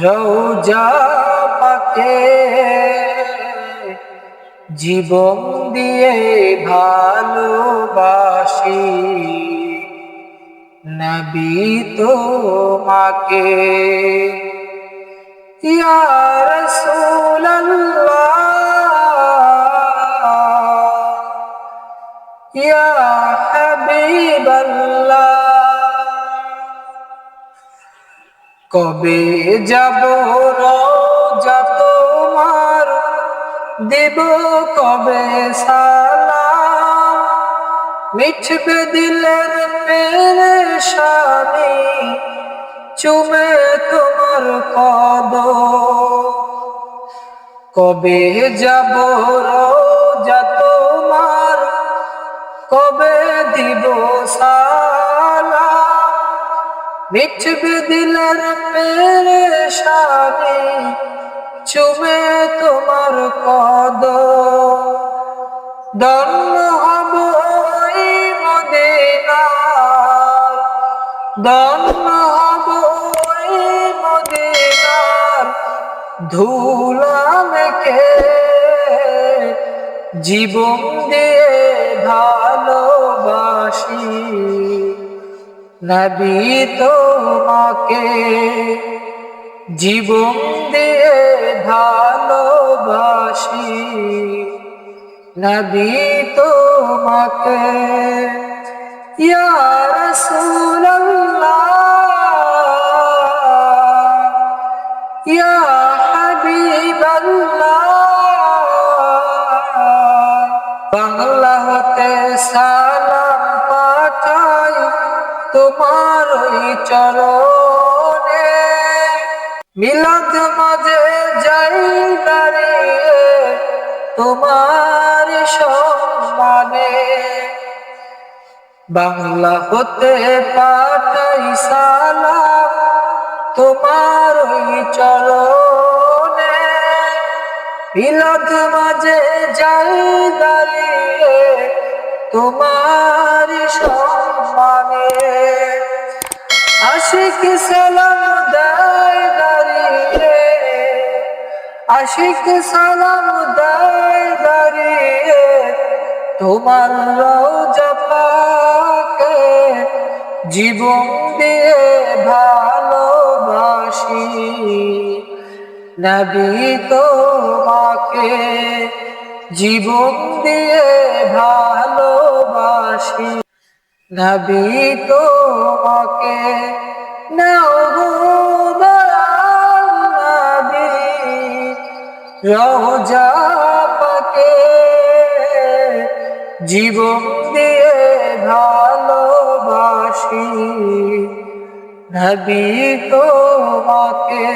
রোজা পাকে জীবন দিয়ে ভালোবাসি। নবী তোমাকে। ইয়া রাসূলুল্লাহ। ইয়া হাবিবাল্লাহ। কবে যাব রোজা তোমার? দেব কবে সালাম? মিছবে দিলের পেরেশানি, চুমে তোমার কদ কবে যাব রোজা তোমার? কবে দিব মিছবে দিলের পেরেশানি, চুমে তোমার কদ দন্ন হব ওই মদিনার দন্ন হব ওই মদিনার। ধুলা মেখে জীবন দিয়ে ভালোবাসি। নবী তোমাকে জীবন দিয়ে ভালোবাসি। নবী তোমাকে বাংলা হতে সালাম চরণে মিলাদ মাঝে যাই দাঁড়িয়ে তোমার সম্মানে। বাংলা হতে পাঠাই সালাম তোমার ওই চরণে। মিলাদ মাঝে যাই দাঁড়িয়ে তোমার আশিক সালাম দেয় দাঁড়িয়ে আশিক সালাম দেয় দাঁড়িয়ে তোমার রোজা জীবন দিয়ে ভালোবাসি। নবী তোমাকে জীবন দিয়ে ভালোবাসি। নবী তোমাকে রোজা পাকে জীবন দিয়ে ভালোবাসি। নবী তোমাকে